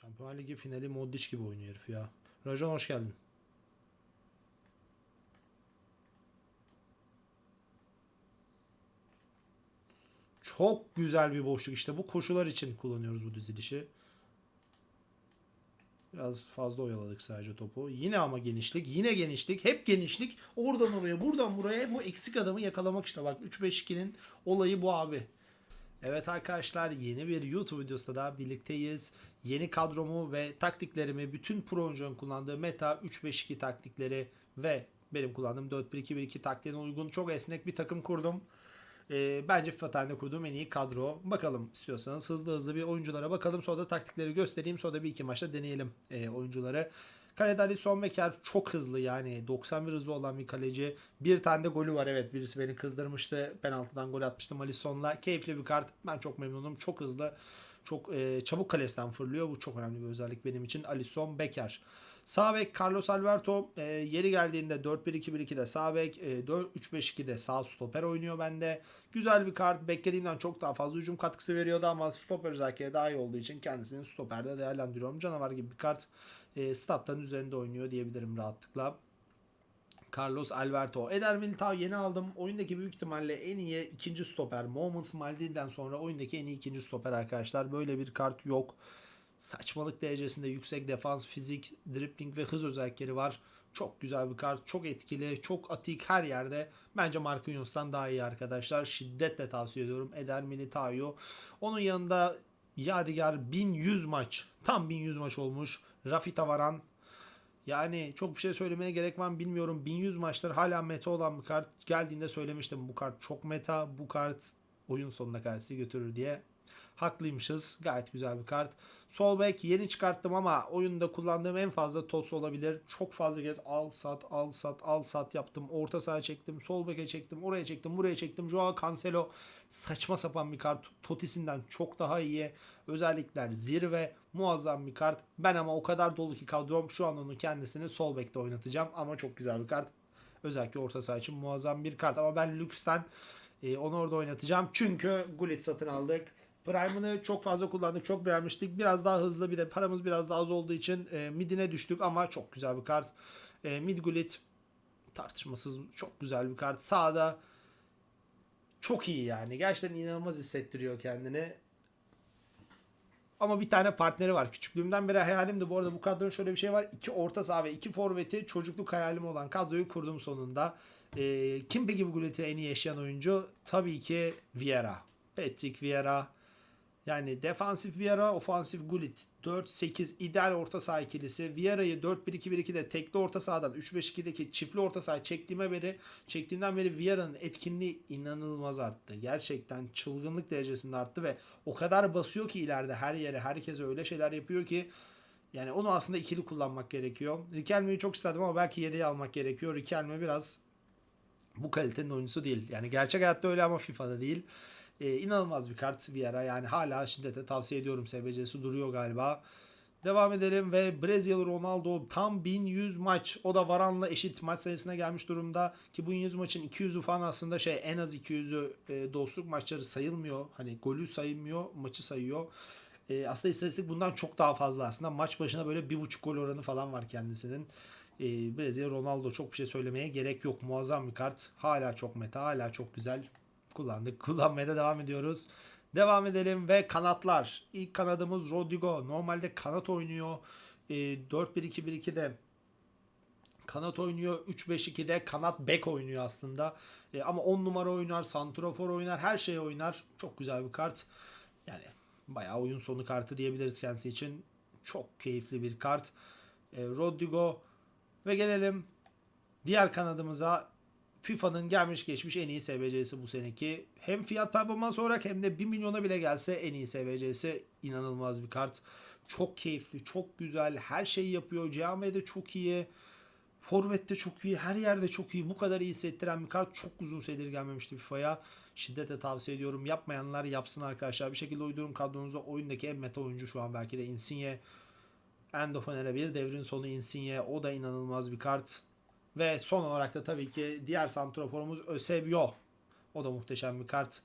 Şampiyonlar Ligi finali Modric gibi oynuyor herif ya. Rajon hoş geldin. Çok güzel bir boşluk. İşte bu koşular için kullanıyoruz bu dizilişi. Biraz fazla oyaladık sadece topu. Yine ama genişlik. Yine genişlik. Hep genişlik. Oradan oraya, buradan buraya bu eksik adamı yakalamak işte. Bak 3-5-2'nin olayı bu abi. Evet arkadaşlar yeni bir YouTube videosunda da birlikteyiz. Yeni kadromu ve taktiklerimi bütün pro oyuncuların kullandığı meta 3-5-2 taktikleri ve benim kullandığım 4-1-2-1-2 taktiğine uygun çok esnek bir takım kurdum. Ee, bence FIFA tarihinde kurduğum en iyi kadro. Bakalım istiyorsanız hızlı hızlı bir oyunculara bakalım. Sonra da taktikleri göstereyim. Sonra da bir iki maçta deneyelim e, oyuncuları. Kalede Ali Sonbeker çok hızlı yani 91 hızı olan bir kaleci. Bir tane de golü var evet birisi beni kızdırmıştı. Penaltıdan gol atmıştım Alisson'la. Keyifli bir kart. Ben çok memnunum. Çok hızlı. Çok e, çabuk kalesinden fırlıyor. Bu çok önemli bir özellik benim için. Alisson Becker. Sağ bek Carlos Alberto e, yeri geldiğinde 4-1-2-1-2'de sağ bek, e, 4-3-5-2'de sağ stoper oynuyor bende. Güzel bir kart. Beklediğimden çok daha fazla hücum katkısı veriyordu ama stoper özellikleri daha iyi olduğu için kendisini stoperde değerlendiriyorum. Canavar gibi bir kart. E, statların üzerinde oynuyor diyebilirim rahatlıkla. Carlos Alberto. Eder Militao yeni aldım. Oyundaki büyük ihtimalle en iyi ikinci stoper. Moments Maldini'den sonra oyundaki en iyi ikinci stoper arkadaşlar. Böyle bir kart yok. Saçmalık derecesinde yüksek defans, fizik, dribbling ve hız özellikleri var. Çok güzel bir kart. Çok etkili, çok atik her yerde. Bence Marquinhos'tan daha iyi arkadaşlar. Şiddetle tavsiye ediyorum. Eder Militao. Onun yanında Yadigar 1100 maç. Tam 1100 maç olmuş. Rafi Tavaran yani çok bir şey söylemeye gerek var mı bilmiyorum. 1100 maçlar hala meta olan bir kart. Geldiğinde söylemiştim bu kart çok meta. Bu kart oyun sonuna kadar sizi götürür diye. Haklıymışız. Gayet güzel bir kart. Sol bek yeni çıkarttım ama oyunda kullandığım en fazla toss olabilir. Çok fazla kez al sat al sat al sat yaptım. Orta saha çektim. Sol beke çektim. Oraya çektim. Buraya çektim. Joao Cancelo saçma sapan bir kart. Totis'inden çok daha iyi. Özellikler zirve. Muazzam bir kart. Ben ama o kadar dolu ki kadrom şu an onu kendisini sol bekte oynatacağım. Ama çok güzel bir kart. Özellikle orta saha için muazzam bir kart. Ama ben lüksten e, onu orada oynatacağım. Çünkü Gullit satın aldık. Prime'ını çok fazla kullandık. Çok beğenmiştik. Biraz daha hızlı bir de paramız biraz daha az olduğu için e, midine düştük ama çok güzel bir kart. E, mid Gullit tartışmasız çok güzel bir kart. Sağda çok iyi yani. Gerçekten inanılmaz hissettiriyor kendini. Ama bir tane partneri var. Küçüklüğümden beri hayalimdi. Bu arada bu kadronun şöyle bir şey var. İki orta saha ve iki forveti çocukluk hayalim olan kadroyu kurdum sonunda. Ee, kim peki bu Gullit'i en iyi yaşayan oyuncu? Tabii ki Vieira. Patrick Vieira. Yani defansif Vieira, ofansif Gullit. 4-8 ideal orta saha ikilisi. Vieira'yı 4-1-2-1-2'de tekli orta sahadan 3-5-2'deki çiftli orta sahaya çektiğime beri çektiğinden beri Vieira'nın etkinliği inanılmaz arttı. Gerçekten çılgınlık derecesinde arttı ve o kadar basıyor ki ileride her yere herkese öyle şeyler yapıyor ki yani onu aslında ikili kullanmak gerekiyor. Riquelme'yi çok istedim ama belki yedeği almak gerekiyor. Riquelme biraz bu kalitenin oyuncusu değil. Yani gerçek hayatta öyle ama FIFA'da değil. Ee, inanılmaz bir kart bir ara. Yani hala şiddete tavsiye ediyorum. SBC'si duruyor galiba. Devam edelim ve Brezilyalı Ronaldo tam 1100 maç. O da Varan'la eşit maç sayısına gelmiş durumda. Ki bu 1100 maçın 200'ü falan aslında şey en az 200'ü e, dostluk maçları sayılmıyor. Hani golü sayılmıyor, maçı sayıyor. E, aslında istatistik bundan çok daha fazla aslında. Maç başına böyle bir buçuk gol oranı falan var kendisinin. E, Brezilya Ronaldo çok bir şey söylemeye gerek yok. Muazzam bir kart. Hala çok meta, hala çok güzel kullandık. Kullanmaya da devam ediyoruz. Devam edelim ve kanatlar. İlk kanadımız Rodrigo. Normalde kanat oynuyor. E, 4-1-2-1-2'de kanat oynuyor. 3-5-2'de kanat bek oynuyor aslında. E, ama 10 numara oynar, santrafor oynar, her şey oynar. Çok güzel bir kart. Yani bayağı oyun sonu kartı diyebiliriz kendisi için. Çok keyifli bir kart. E, Rodrigo ve gelelim diğer kanadımıza FIFA'nın gelmiş geçmiş en iyi SBC'si bu seneki. Hem fiyat performans olarak hem de 1 milyona bile gelse en iyi SBC'si inanılmaz bir kart. Çok keyifli, çok güzel, her şeyi yapıyor. CM'de çok iyi. Forvet'te çok iyi, her yerde çok iyi. Bu kadar iyi hissettiren bir kart çok uzun süredir gelmemişti FIFA'ya. Şiddetle tavsiye ediyorum. Yapmayanlar yapsın arkadaşlar. Bir şekilde uydurun kadronuza oyundaki en meta oyuncu şu an belki de Insigne. End of an era bir devrin sonu Insigne. O da inanılmaz bir kart. Ve son olarak da tabii ki diğer santraforumuz Eusebio. O da muhteşem bir kart.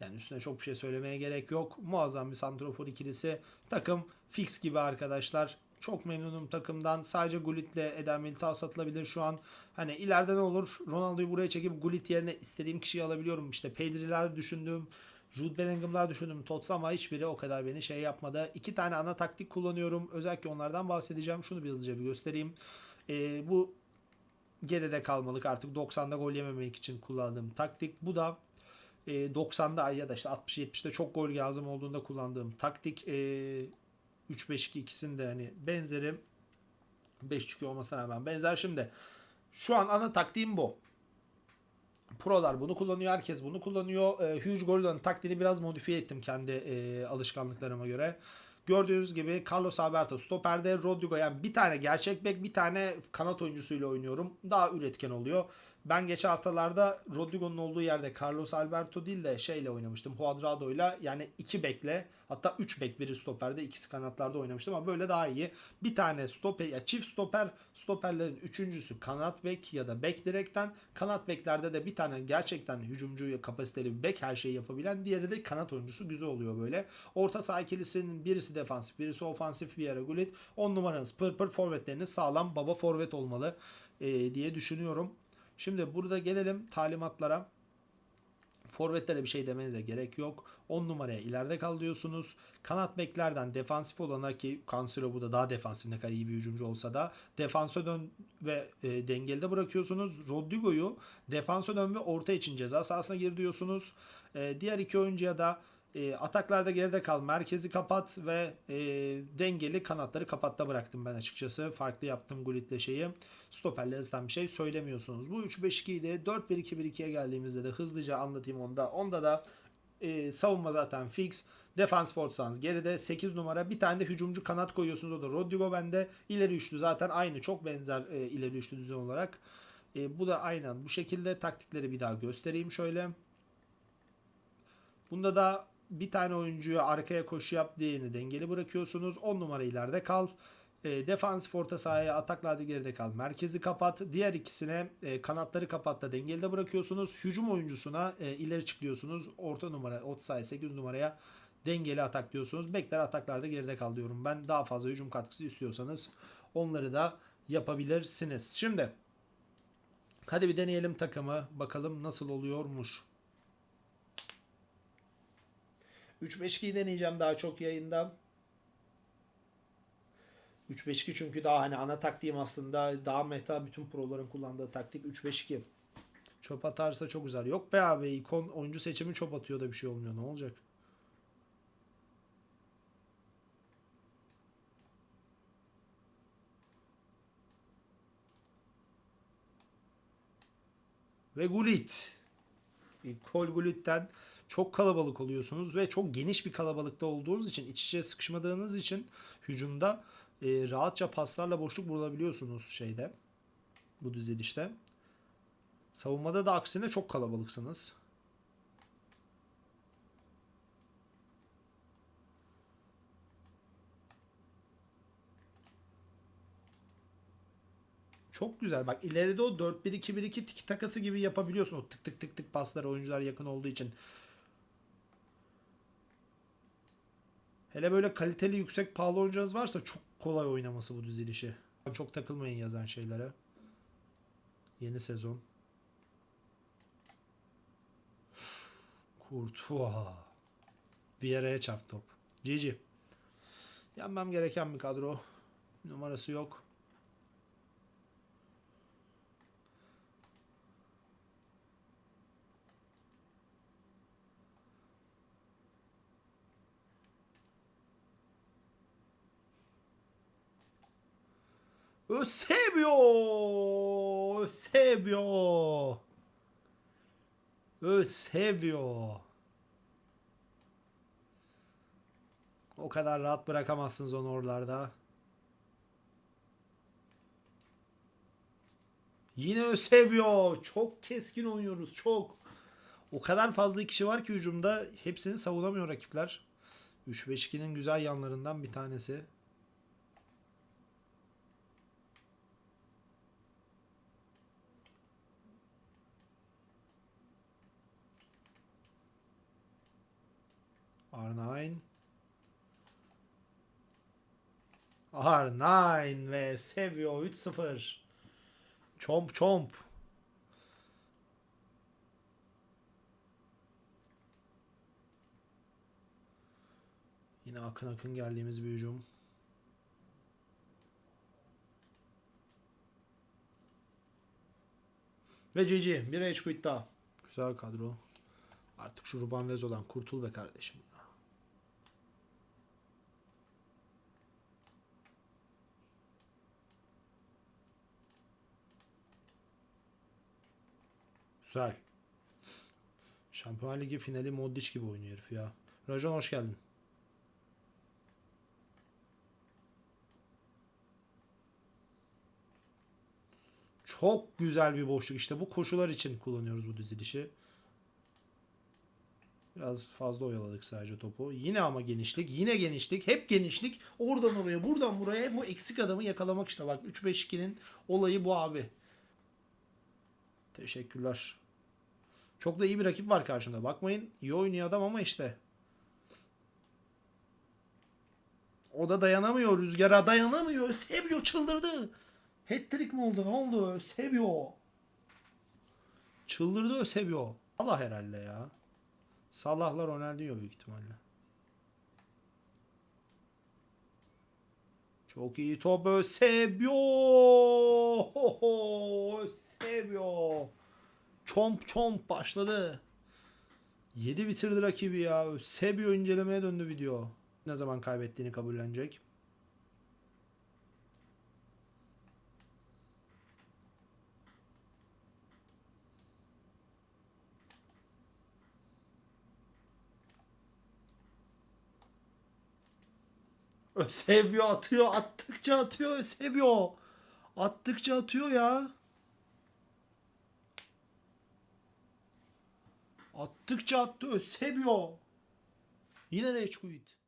Yani üstüne çok bir şey söylemeye gerek yok. Muazzam bir santrofor ikilisi. Takım fix gibi arkadaşlar. Çok memnunum takımdan. Sadece Gullit'le Eder Militao satılabilir şu an. Hani ileride ne olur? Ronaldo'yu buraya çekip Gullit yerine istediğim kişiyi alabiliyorum. İşte Pedri'ler düşündüm. Jude Bellingham'lar düşündüm. Tots ama hiçbiri o kadar beni şey yapmadı. İki tane ana taktik kullanıyorum. Özellikle onlardan bahsedeceğim. Şunu bir hızlıca bir göstereyim. Ee, bu geride kalmalık artık 90'da gol yememek için kullandığım taktik. Bu da e, 90'da ya da işte 60-70'de çok gol lazım olduğunda kullandığım taktik. E, 3-5-2 ikisinin de hani benzeri 5-2 olmasına rağmen benzer. Şimdi şu an ana taktiğim bu. Prolar bunu kullanıyor. Herkes bunu kullanıyor. E, Hugh Gordon'un taktiğini biraz modifiye ettim kendi e, alışkanlıklarıma göre. Gördüğünüz gibi Carlos Alberto stoperde Rodrigo yani bir tane gerçek bek bir tane kanat oyuncusuyla oynuyorum. Daha üretken oluyor. Ben geçen haftalarda Rodrigo'nun olduğu yerde Carlos Alberto değil de şeyle oynamıştım. Cuadrado'yla yani iki bekle hatta üç bek biri stoperde ikisi kanatlarda oynamıştım ama böyle daha iyi. Bir tane stoper ya çift stoper stoperlerin üçüncüsü kanat bek ya da bek direkten kanat beklerde de bir tane gerçekten hücumcu kapasiteli bir bek her şeyi yapabilen diğeri de kanat oyuncusu güzel oluyor böyle. Orta saha ikilisinin birisi defansif birisi ofansif Vieira Gullit 10 numaranız pır pır forvetleriniz sağlam baba forvet olmalı e, diye düşünüyorum. Şimdi burada gelelim talimatlara. Forvetlere bir şey demenize gerek yok. 10 numaraya ileride kal diyorsunuz. Kanat beklerden defansif olana ki Cancelo bu da daha defansif ne kadar iyi bir hücumcu olsa da defansa dön ve e, dengelde bırakıyorsunuz. Rodrigo'yu defansa dön ve orta için ceza sahasına gir diyorsunuz. E, diğer iki oyuncuya da e, ataklarda geride kal, merkezi kapat ve e, dengeli kanatları kapatta bıraktım ben açıkçası. Farklı yaptım Gullit'le şeyi. Stoperle zaten bir şey söylemiyorsunuz. Bu 3-5-2'yi de 4-1-2-1-2'ye geldiğimizde de hızlıca anlatayım onda. Onda da e, savunma zaten fix. Defans fortsans geride 8 numara bir tane de hücumcu kanat koyuyorsunuz o da Rodrigo bende ileri üçlü zaten aynı çok benzer e, ileri üçlü düzen olarak e, bu da aynen bu şekilde taktikleri bir daha göstereyim şöyle bunda da bir tane oyuncuyu arkaya koşu yap diyeni dengeli bırakıyorsunuz 10 numara ileride kal e, defans orta sahaya ataklarda geride kal. Merkezi kapat. Diğer ikisine e, kanatları kapat da dengeli de bırakıyorsunuz. Hücum oyuncusuna e, ileri çıkıyorsunuz. Orta numara, orta sahaya 8 numaraya dengeli atak diyorsunuz. Bekler ataklarda geride kal diyorum. Ben daha fazla hücum katkısı istiyorsanız onları da yapabilirsiniz. Şimdi hadi bir deneyelim takımı. Bakalım nasıl oluyormuş. 3-5-2'yi deneyeceğim daha çok yayında. 3-5-2 çünkü daha hani ana taktiğim aslında daha meta bütün proların kullandığı taktik 3-5-2. Çöp atarsa çok güzel. Yok be abi ikon oyuncu seçimi çöp atıyor da bir şey olmuyor. Ne olacak? Ve Gullit. Kol Gullit'ten çok kalabalık oluyorsunuz ve çok geniş bir kalabalıkta olduğunuz için iç içe sıkışmadığınız için hücumda e, rahatça paslarla boşluk bulabiliyorsunuz şeyde. Bu dizilişte. Savunmada da aksine çok kalabalıksınız. Çok güzel. Bak ileride o 4-1-2-1-2 tiki takası gibi yapabiliyorsun. O tık tık tık tık paslar oyuncular yakın olduğu için. Hele böyle kaliteli yüksek pahalı oyuncunuz varsa çok kolay oynaması bu dizilişi. Çok takılmayın yazan şeylere. Yeni sezon. Kurtuğa. Vieira'ya çarp top. GG. Yenmem gereken bir kadro. Numarası yok. Eusebio! Eusebio! Eusebio! O kadar rahat bırakamazsınız onu oralarda. Yine Eusebio! Çok keskin oynuyoruz. Çok. O kadar fazla kişi var ki hücumda hepsini savunamıyor rakipler. 3-5-2'nin güzel yanlarından bir tanesi. R9. R9 ve Sevio 3-0. Çomp çomp. Yine akın akın geldiğimiz bir hücum. Ve GG. Bir Quit daha. Güzel kadro. Artık şu Ruban Vezo'dan kurtul be kardeşim. Güzel. Şampiyonlar Ligi finali Modric gibi oynuyor herif ya. Rajon hoş geldin. Çok güzel bir boşluk. İşte bu koşular için kullanıyoruz bu dizilişi. Biraz fazla oyaladık sadece topu. Yine ama genişlik. Yine genişlik. Hep genişlik. Oradan oraya, buradan buraya bu eksik adamı yakalamak işte. Bak 3-5-2'nin olayı bu abi. Teşekkürler. Çok da iyi bir rakip var karşımda. Bakmayın iyi oynuyor adam ama işte. O da dayanamıyor. Rüzgara dayanamıyor. Seviyor çıldırdı. Hat-trick mi oldu? Ne oldu? Seviyor. Çıldırdı seviyor. Allah herhalde ya. Salahlar Ronaldinho büyük ihtimalle. Çok iyi top Eusebio. Eusebio. Çomp çomp başladı. 7 bitirdi rakibi ya. Eusebio incelemeye döndü video. Ne zaman kaybettiğini kabullenecek. Eusebio atıyor. Attıkça atıyor Eusebio. Attıkça atıyor ya. Attıkça attı Eusebio. Yine Rage Quit.